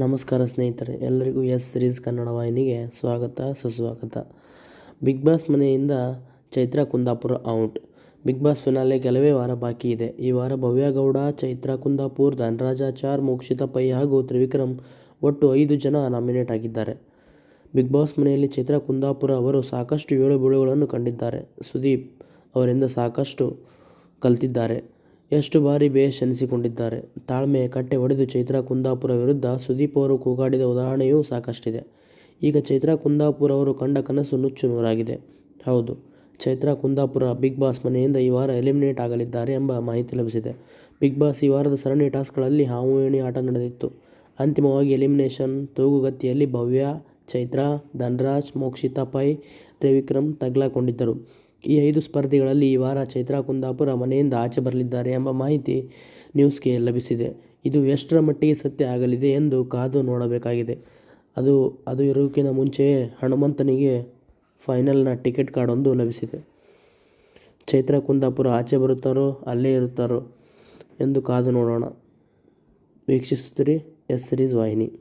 ನಮಸ್ಕಾರ ಸ್ನೇಹಿತರೆ ಎಲ್ಲರಿಗೂ ಎಸ್ ಸಿರೀಸ್ ಕನ್ನಡ ವಾಹಿನಿಗೆ ಸ್ವಾಗತ, ಸುಸ್ವಾಗತ. ಬಿಗ್ ಬಾಸ್ ಮನೆಯಿಂದ Chaitra Kundapura out. Bigg Boss finale ಕೆಲವೇ ವಾರ ಬಾಕಿ ಇದೆ. ಈ ವಾರ ಭವ್ಯ ಗೌಡ ಚೈತ್ರ ಕುಂದಾಪುರ್ ಧನರಾಜಾಚಾರ್ ಮೋಕ್ಷಿತಾ ಪೈ ಹಾಗೂ ತ್ರಿವಿಕ್ರಮ್ ಒಟ್ಟು ಐದು ಜನ ನಾಮಿನೇಟ್ ಆಗಿದ್ದಾರೆ. ಬಿಗ್ ಬಾಸ್ ಮನೆಯಲ್ಲಿ ಚೈತ್ರ ಕುಂದಾಪುರ ಅವರು ಸಾಕಷ್ಟು ಏಳು ಬೀಳುಗಳನ್ನು ಕಂಡಿದ್ದಾರೆ. ಸುದೀಪ್ ಅವರಿಂದ ಸಾಕಷ್ಟು ಕಲಿತಿದ್ದಾರೆ. ಎಷ್ಟು ಬಾರಿ ಬೇಷ್ ಎನಿಸಿಕೊಂಡಿದ್ದಾರೆ? ತಾಳ್ಮೆ ಕಟ್ಟೆ ಒಡೆದು ಚೈತ್ರಾ ಕುಂದಾಪುರ ವಿರುದ್ಧ ಸುದೀಪ್ ಅವರು ಕೂಗಾಡಿದ ಉದಾಹರಣೆಯೂ ಸಾಕಷ್ಟಿದೆ. ಈಗ ಚೈತ್ರಾ ಕುಂದಾಪುರ ಅವರು ಕಂಡ ಕನಸು ನುಚ್ಚು ನೂರಾಗಿದೆ. ಹೌದು ಚೈತ್ರಾ ಕುಂದಾಪುರ ಬಿಗ್ ಬಾಸ್ ಮನೆಯಿಂದ ಈ ವಾರ ಎಲಿಮಿನೇಟ್ ಆಗಲಿದ್ದಾರೆ ಎಂಬ ಮಾಹಿತಿ ಲಭಿಸಿದೆ. ಬಿಗ್ ಬಾಸ್ ಈ ವಾರದ ಸರಣಿ ಟಾಸ್ಕ್ಗಳಲ್ಲಿ ಹಾವು ಏಣಿ ಆಟ ನಡೆದಿತ್ತು. ಅಂತಿಮವಾಗಿ ಎಲಿಮಿನೇಷನ್ ತೂಗುಗತಿಯಲ್ಲಿ ಭವ್ಯ ಚೈತ್ರಾ, ಧನ್ರಾಜ್, ಮೋಕ್ಷಿತಾ ಪೈ ತ್ರಿವಿಕ್ರಮ್ ತಗಲಾಕೊಂಡಿದ್ದರು. ಈ ಐದು ಸ್ಪರ್ಧಿಗಳಲ್ಲಿ ಈ ವಾರ ಚೈತ್ರಾ ಕುಂದಾಪುರ ಮನೆಯಿಂದ ಆಚೆ ಬರಲಿದ್ದಾರೆ ಎಂಬ ಮಾಹಿತಿ ನ್ಯೂಸ್ಗೆ ಲಭಿಸಿದೆ. ಇದು ಎಷ್ಟರ ಮಟ್ಟಿಗೆ ಸತ್ಯ ಆಗಲಿದೆ ಎಂದು ಕಾದು ನೋಡಬೇಕಾಗಿದೆ. ಅದು ಅದು ಇರುವುದಕ್ಕಿಂತ ಮುಂಚೆಯೇ ಹನುಮಂತನಿಗೆ ಫೈನಲ್ನ ಟಿಕೆಟ್ ಕಾರ್ಡೊಂದು ಲಭಿಸಿದೆ. ಚೈತ್ರ ಕುಂದಾಪುರ ಆಚೆ ಬರುತ್ತಾರೋ ಅಲ್ಲೇ ಇರುತ್ತಾರೋ ಎಂದು ಕಾದು ನೋಡೋಣ. ವೀಕ್ಷಿಸುತ್ತೀರಿ ಎಸ್ ಸಿರೀಸ್ ವಾಹಿನಿ.